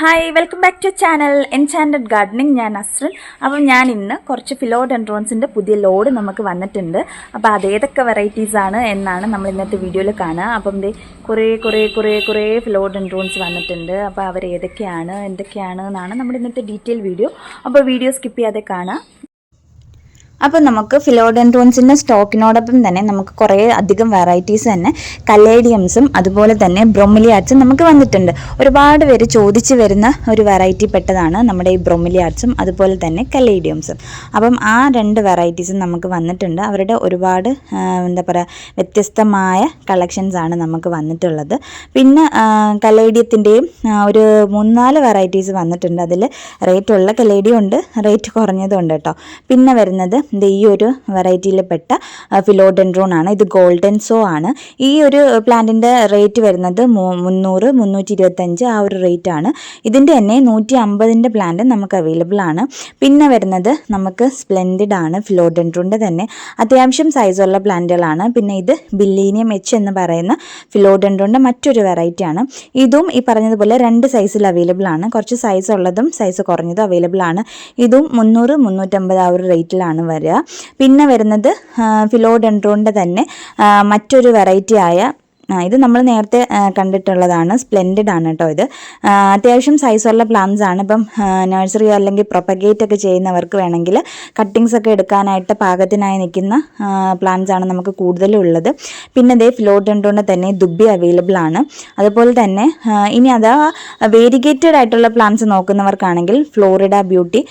Hi welcome back to channel enchanted gardening ഞാൻ അസ്രൻ അപ്പം ഞാൻ ഇന്ന് കുറച്ച് ഫിലോഡെൻഡ്രോൺസിന്റെ പുതിയ ലോഡ് നമുക്ക് വന്നിട്ടുണ്ട്. അപ്പോൾ അതേതൊക്കെ വെറൈറ്റീസ് ആണ് എന്നാണ് നമ്മൾ ഇന്നത്തെ വീഡിയോയിൽ കാണുക. അപ്പം ദേ കുറേ കുറേ കുറേ കുറേ ഫിലോഡെൻഡ്രോൺസ് വന്നിട്ടുണ്ട്. അപ്പോൾ അവർ ഏതൊക്കെയാണ് എന്തൊക്കെയാണ് എന്നാണ് നമ്മുടെ ഇന്നത്തെ ഡീറ്റെയിൽ വീഡിയോ അപ്പോൾ വീഡിയോ സ്കിപ്പ് ചെയ്യാതെ കാണാം അപ്പോൾ നമുക്ക് ഫിലോഡെൻഡ്രോൺസിന്റെ സ്റ്റോക്കിനോടൊപ്പം തന്നെ നമുക്ക് കുറേ അധികം വെറൈറ്റീസ് തന്നെ കലേഡിയംസും അതുപോലെ തന്നെ ബ്രൊമിലിയാർട്സും നമുക്ക് വന്നിട്ടുണ്ട്. ഒരുപാട് പേര് ചോദിച്ചു വരുന്ന ഒരു വെറൈറ്റി പെട്ടതാണ് നമ്മുടെ ഈ ബ്രൊമിലിയാർട്സും അതുപോലെ തന്നെ കലേഡിയംസും അപ്പം ആ രണ്ട് വെറൈറ്റീസും നമുക്ക് വന്നിട്ടുണ്ട്. അവരുടെ ഒരുപാട് എന്താ പറയുക വ്യത്യസ്തമായ കളക്ഷൻസ് ആണ് നമുക്ക് വന്നിട്ടുള്ളത്. പിന്നെ കലേഡിയത്തിന്റെയും ഒരു മൂന്നാൽ വെറൈറ്റീസ് വന്നിട്ടുണ്ട്. അതിൽ റേറ്റ് ഉള്ള ഉണ്ട് റേറ്റ് കുറഞ്ഞതുണ്ട് കേട്ടോ. പിന്നെ വരുന്നത് ഈ ഒരു വെറൈറ്റിയിൽപ്പെട്ട ഫിലോഡെൻഡ്രോൺ ആണ്. ഇത് ഗോൾഡൻ സോ ആണ്. ഈ ഒരു പ്ലാന്റിന്റെ റേറ്റ് വരുന്നത് മുന്നൂറ് മുന്നൂറ്റി ഇരുപത്തഞ്ച് ആ ഒരു റേറ്റ് ആണ്. ഇതിന്റെ തന്നെ നൂറ്റി അമ്പതിന്റെ പ്ലാന്റ് നമുക്ക് അവൈലബിൾ ആണ്. പിന്നെ വരുന്നത് നമുക്ക് സ്പ്ലെൻഡിഡ് ആണ് ഫിലോഡെൻഡ്രോണിന്റെ തന്നെ. അത്യാവശ്യം സൈസുള്ള പ്ലാന്റുകളാണ് പിന്നെ ഇത് ബില്ലീനിയം എച്ച് എന്ന് പറയുന്ന ഫിലോഡെൻഡ്രോണിന്റെ മറ്റൊരു വെറൈറ്റി ആണ്. ഇതും ഈ പറഞ്ഞതുപോലെ രണ്ട് സൈസിൽ അവൈലബിൾ ആണ്. കുറച്ച് സൈസ് ഉള്ളതും സൈസ് കുറഞ്ഞതും അവൈലബിൾ ആണ്. ഇതും മുന്നൂറ് മുന്നൂറ്റമ്പത് ആ ഒരു റേറ്റിലാണ് വരിക. പിന്നെ വരുന്നത് ഫിലോഡെൻഡ്രോണിന്റെ തന്നെ മറ്റൊരു വെറൈറ്റി ആയ ഇത് നമ്മൾ നേരത്തെ കണ്ടിട്ടുള്ളതാണ്. സ്പ്ലെൻഡഡ് ആണ് കേട്ടോ ഇത്. അത്യാവശ്യം സൈസുള്ള പ്ലാന്റ്സ് ആണ്. ഇപ്പം നഴ്സറി അല്ലെങ്കിൽ പ്രൊപ്പഗേറ്റ് ഒക്കെ ചെയ്യുന്നവർക്ക് വേണമെങ്കിൽ കട്ടിങ്സ് ഒക്കെ എടുക്കാനായിട്ട് പാകത്തിനായി നിൽക്കുന്ന പ്ലാന്റ്സ് ആണ് നമുക്ക് കൂടുതലും ഉള്ളത്. പിന്നെ ഇതേ ഫ്ലോട്ടുണ്ടോണ്ട് തന്നെ ദുബി അവൈലബിൾ ആണ്. അതുപോലെ തന്നെ ഇനി അതാ വേരിഗേറ്റഡ് ആയിട്ടുള്ള പ്ലാന്റ്സ് നോക്കുന്നവർക്കാണെങ്കിൽ ഫ്ലോറിഡ ബ്യൂട്ടി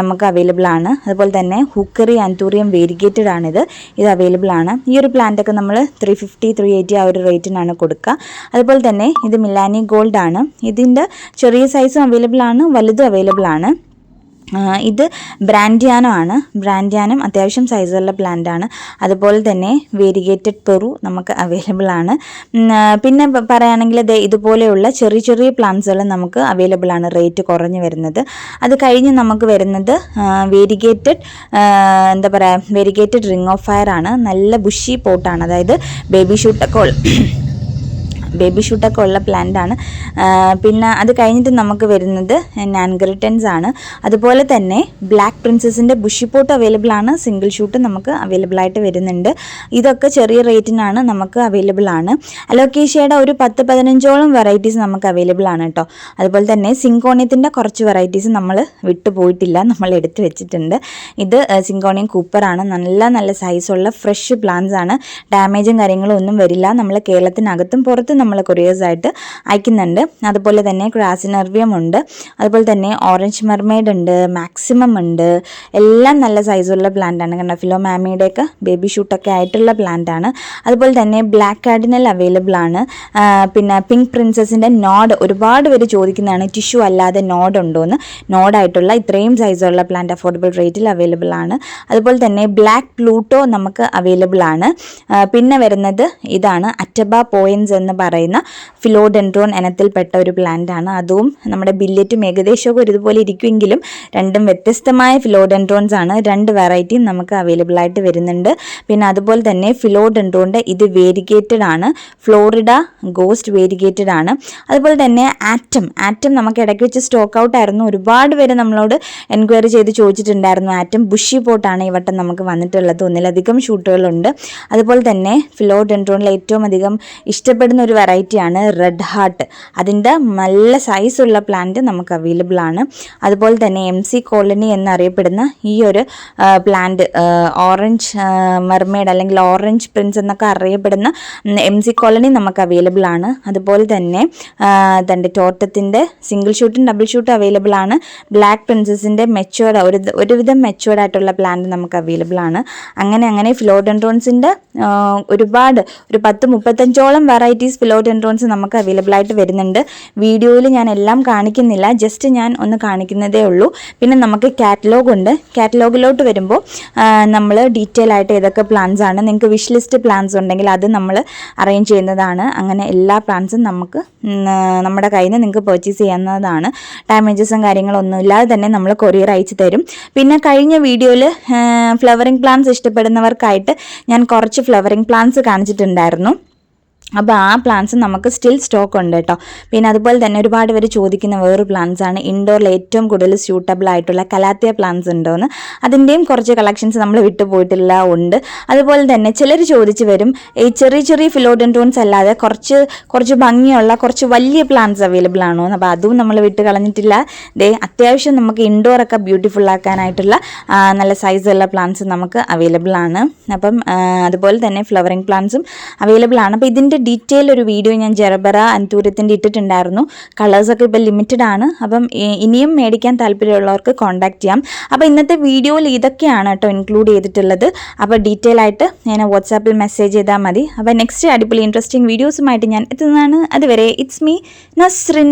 നമുക്ക് അവൈലബിൾ ആണ്. അതുപോലെ തന്നെ ഹുക്കറി ആന്റൂറിയം വേരിഗേറ്റഡ് ആണിത് ഇത്. അവൈലബിൾ ആണ്. ഈ ഒരു പ്ലാന്റ് ഒക്കെ നമ്മൾ ത്രീ ഫിഫ്റ്റി ത്രീ എയ്റ്റി ആ ഒരു റേറ്റിനാണ് കൊടുക്കുക. അതുപോലെ തന്നെ ഇത് മിലാനി ഗോൾഡ് ആണ്. ഇതിന്റെ ചെറിയ സൈസും അവൈലബിൾ ആണ് വലുതും അവൈലബിൾ ആണ്. ഇത് ബ്രാൻഡ്യാനോ ആണ് ബ്രാൻഡ്യാനം അത്യാവശ്യം സൈസുള്ള പ്ലാന്റ് ആണ് അതുപോലെ തന്നെ വേരിഗേറ്റഡ് പെറു നമുക്ക് അവൈലബിൾ ആണ് പിന്നെ പറയുകയാണെങ്കിൽ ഇതുപോലെയുള്ള ചെറിയ ചെറിയ പ്ലാന്റ്സുകൾ നമുക്ക് അവൈലബിൾ ആണ് റേറ്റ് കുറഞ്ഞു വരുന്നത്. അത് കഴിഞ്ഞ് നമുക്ക് വരുന്നത് വേരിഗേറ്റഡ് എന്താ പറയുക വേരിഗേറ്റഡ് റിംഗ് ഓഫ് ഫയർ ആണ് നല്ല ബുഷി പോട്ടാണ്. അതായത് ബേബി ഷൂട്ടൊക്കെ ബേബി ഷൂട്ടൊക്കെ ഉള്ള പ്ലാന്റ് ആണ്. പിന്നെ അത് കഴിഞ്ഞിട്ട് നമുക്ക് വരുന്നത് നാൻഗ്രിറ്റൻസ് ആണ്. അതുപോലെ തന്നെ ബ്ലാക്ക് പ്രിൻസസിന്റെ ബുഷി പോട്ട് അവൈലബിൾ ആണ്. സിംഗിൾ ഷൂട്ട് നമുക്ക് അവൈലബിൾ ആയിട്ട് വരുന്നുണ്ട്. ഇതൊക്കെ ചെറിയ റേറ്റിനാണ് നമുക്ക് അവൈലബിൾ ആണ്. അലോക്കേഷ്യയുടെ ഒരു പത്ത് പതിനഞ്ചോളം വെറൈറ്റീസ് നമുക്ക് അവൈലബിൾ ആണ് കേട്ടോ അതുപോലെ തന്നെ സിങ്കോണിയത്തിന്റെ കുറച്ച് വെറൈറ്റീസ് നമ്മൾ വിട്ടു പോയിട്ടില്ല. നമ്മൾ എടുത്തു വെച്ചിട്ടുണ്ട്. ഇത് സിങ്കോണിയം കൂപ്പറാണ് നല്ല നല്ല സൈസുള്ള ഫ്രഷ് പ്ലാന്റ്സ് ആണ്. ഡാമേജും കാര്യങ്ങളും ഒന്നും വരില്ല. നമ്മൾ കേരളത്തിനകത്തും പുറത്തും നമ്മൾ കൊറിയേഴ്സായിട്ട് അയക്കുന്നുണ്ട്. അതുപോലെ തന്നെ ക്രാസിനർവിയം ഉണ്ട്. അതുപോലെ തന്നെ ഓറഞ്ച് മെർമെയ്ഡ് ഉണ്ട് മാക്സിമം ഉണ്ട്. എല്ലാം നല്ല സൈസുള്ള പ്ലാന്റ് ആണ്. കണ്ടോ? ഫിലോ മാമിയുടെയൊക്കെ ബേബി ഷൂട്ടൊക്കെ ആയിട്ടുള്ള പ്ലാന്റ് ആണ്. അതുപോലെ തന്നെ ബ്ലാക്ക് കാർഡിനൽ അവൈലബിൾ ആണ്. പിന്നെ പിങ്ക് പ്രിൻസസിന്റെ നോഡ് ഒരുപാട് പേര് ചോദിക്കുന്നതാണ് ടിഷ്യൂ അല്ലാതെ നോഡ് ഉണ്ടോയെന്ന് നോഡായിട്ടുള്ള ഇത്രയും സൈസുള്ള പ്ലാന്റ് അഫോർഡബിൾ റേറ്റിൽ അവൈലബിൾ ആണ്. അതുപോലെ തന്നെ ബ്ലാക്ക് പ്ലൂട്ടോ നമുക്ക് അവൈലബിൾ ആണ്. പിന്നെ വരുന്നത് ഇതാണ് അറ്റബ പോയിൻസ് എന്ന് പറയുന്ന ഫിലോഡെൻഡ്രോൺ ഇനത്തിൽപ്പെട്ട ഒരു പ്ലാന്റ് ആണ്. അതും നമ്മുടെ ബില്ലറ്റും ഏകദേശമൊക്കെ ഒരുപോലെ ഇരിക്കുമെങ്കിലും രണ്ടും വ്യത്യസ്തമായ ഫിലോഡെൻഡ്രോൺസ് ആണ്. രണ്ട് വെറൈറ്റിയും നമുക്ക് അവൈലബിൾ ആയിട്ട് വരുന്നുണ്ട്. പിന്നെ അതുപോലെ തന്നെ ഫിലോഡെൻഡ്രോണിന്റെ ഇത് വേരിഗേറ്റഡ് ആണ്. ഫ്ലോറിഡ ഗോസ്റ്റ് വേരിഗേറ്റഡ് ആണ്. അതുപോലെ തന്നെ ആറ്റം ആറ്റം നമുക്ക് ഇടയ്ക്ക് വെച്ച് സ്റ്റോക്ക് ഔട്ട് ആയിരുന്നു. ഒരുപാട് പേര് നമ്മളോട് എൻക്വയറി ചെയ്ത് ചോദിച്ചിട്ടുണ്ടായിരുന്നു. ആറ്റം ബുഷി പോട്ടാണ് ഈ വട്ടം നമുക്ക് വന്നിട്ടുള്ളത്. ഒന്നിലധികം ഷൂട്ടുകളുണ്ട് അതുപോലെ തന്നെ ഫിലോഡെൻഡ്രോണിൽ ഏറ്റവും അധികം ഇഷ്ടപ്പെടുന്ന ഒരു വെറൈറ്റിയാണ് റെഡ് ഹാർട്ട് അതിന്റെ നല്ല സൈസുള്ള പ്ലാന്റ് നമുക്ക് അവൈലബിൾ ആണ്. അതുപോലെ തന്നെ എം സി കോളനി എന്നറിയപ്പെടുന്ന ഈ ഒരു പ്ലാന്റ് ഓറഞ്ച് മെർമെയ്ഡ് അല്ലെങ്കിൽ ഓറഞ്ച് പ്രിൻസ് എന്നൊക്കെ അറിയപ്പെടുന്ന എം സി കോളനി നമുക്ക് അവൈലബിൾ ആണ്. അതുപോലെ തന്നെ തന്റെ ടോട്ടത്തിന്റെ സിംഗിൾ ഷൂട്ടും ഡബിൾ ഷൂട്ടും അവൈലബിൾ ആണ്. ബ്ലാക്ക് പ്രിൻസസിന്റെ മെച്ചുവേർഡ് ഒരു ഒരുവിധം മെച്ചുവേർഡ് ആയിട്ടുള്ള പ്ലാന്റ് നമുക്ക് അവൈലബിൾ ആണ്. അങ്ങനെ അങ്ങനെ ഫിലോഡൻഡ്രോൺസിന്റെ ഒരുപാട് ഒരു പത്ത് മുപ്പത്തഞ്ചോളം വെറൈറ്റീസ് ഫിലോഡെൻഡ്രോൺസ് നമുക്ക് അവൈലബിൾ ആയിട്ട് വരുന്നുണ്ട്. വീഡിയോയിൽ ഞാൻ എല്ലാം കാണിക്കുന്നില്ല. ജസ്റ്റ് ഞാൻ ഒന്ന് കാണിക്കുന്നതേ ഉള്ളൂ. പിന്നെ നമുക്ക് കാറ്റലോഗ് ഉണ്ട്. കാറ്റലോഗിലോട്ട് വരുമ്പോൾ നമ്മൾ ഡീറ്റെയിൽ ആയിട്ട് ഏതൊക്കെ പ്ലാൻസ് ആണ്. നിങ്ങൾക്ക് വിഷ് ലിസ്റ്റ് പ്ലാൻസ് ഉണ്ടെങ്കിൽ അത് നമ്മൾ അറേഞ്ച് ചെയ്യുന്നതാണ്. അങ്ങനെ എല്ലാ പ്ലാൻസും നമുക്ക് നമ്മുടെ കയ്യിൽ നിന്ന് നിങ്ങൾക്ക് പർച്ചേസ് ചെയ്യുന്നതാണ് ഡാമേജസും കാര്യങ്ങളൊന്നും ഇല്ലാതെ തന്നെ നമ്മൾ കൊറിയർ അയച്ചു തരും. പിന്നെ കഴിഞ്ഞ വീഡിയോയിൽ ഫ്ലവറിംഗ് പ്ലാന്റ്സ് ഇഷ്ടപ്പെടുന്നവർക്കായിട്ട് ഞാൻ കുറച്ച് ഫ്ലവറിംഗ് പ്ലാന്റ്സ് കാണിച്ചിട്ടുണ്ടായിരുന്നു. അപ്പോൾ ആ പ്ലാന്റ്സ് നമുക്ക് സ്റ്റിൽ സ്റ്റോക്ക് ഉണ്ട് കേട്ടോ പിന്നെ അതുപോലെ തന്നെ ഒരുപാട് പേര് ചോദിക്കുന്ന വേറൊരു പ്ലാന്റ്സ് ആണ്. ഇൻഡോറിൽ ഏറ്റവും കൂടുതൽ സ്യൂട്ടബിൾ ആയിട്ടുള്ള കലാത്തിയ പ്ലാന്റ്സ് ഉണ്ടോയെന്ന് അതിന്റെയും കുറച്ച് കളക്ഷൻസ് നമ്മൾ വിട്ടുപോയിട്ടില്ല ഉണ്ട്. അതുപോലെ തന്നെ ചിലർ ചോദിച്ചു വരും ഈ ചെറിയ ചെറിയ ഫിലോഡന്റോൺസ് അല്ലാതെ കുറച്ച് കുറച്ച് ഭംഗിയുള്ള കുറച്ച് വലിയ പ്ലാന്റ്സ് അവൈലബിൾ ആണോ? അപ്പോൾ അതും നമ്മൾ വിട്ട് കളഞ്ഞിട്ടില്ല. ദേ അത്യാവശ്യം നമുക്ക് ഇൻഡോറൊക്കെ ബ്യൂട്ടിഫുൾ ആക്കാനായിട്ടുള്ള നല്ല സൈസുള്ള പ്ലാന്റ്സ് നമുക്ക് അവൈലബിൾ ആണ്. അപ്പം അതുപോലെ തന്നെ ഫ്ലവറിങ് പ്ലാന്റ്സും അവൈലബിൾ ആണ്. അപ്പോൾ ഇതിന്റെ ഡീറ്റെയിൽ ഒരു വീഡിയോ ഞാൻ ജെറബറ അന്തൂരത്തിന്റെ ഇട്ടിട്ടുണ്ടായിരുന്നു. കളേഴ്സൊക്കെ ഇപ്പോൾ ലിമിറ്റഡ് ആണ്. അപ്പം ഇനിയും മേടിക്കാൻ താല്പര്യമുള്ളവർക്ക് കോൺടാക്ട് ചെയ്യാം. അപ്പോൾ ഇന്നത്തെ വീഡിയോയിൽ ഇതൊക്കെയാണ് കേട്ടോ ഇൻക്ലൂഡ് ചെയ്തിട്ടുള്ളത്. അപ്പോൾ ഡീറ്റെയിൽ ആയിട്ട് ഞാൻ വാട്സാപ്പിൽ മെസ്സേജ് ചെയ്താൽ മതി. അപ്പോൾ നെക്സ്റ്റ് അടിപൊളി ഇൻട്രസ്റ്റിംഗ് വീഡിയോസുമായിട്ട് ഞാൻ എത്തുന്നതാണ്. അതുവരെ ഇറ്റ്സ് മീ നസ്രിൻ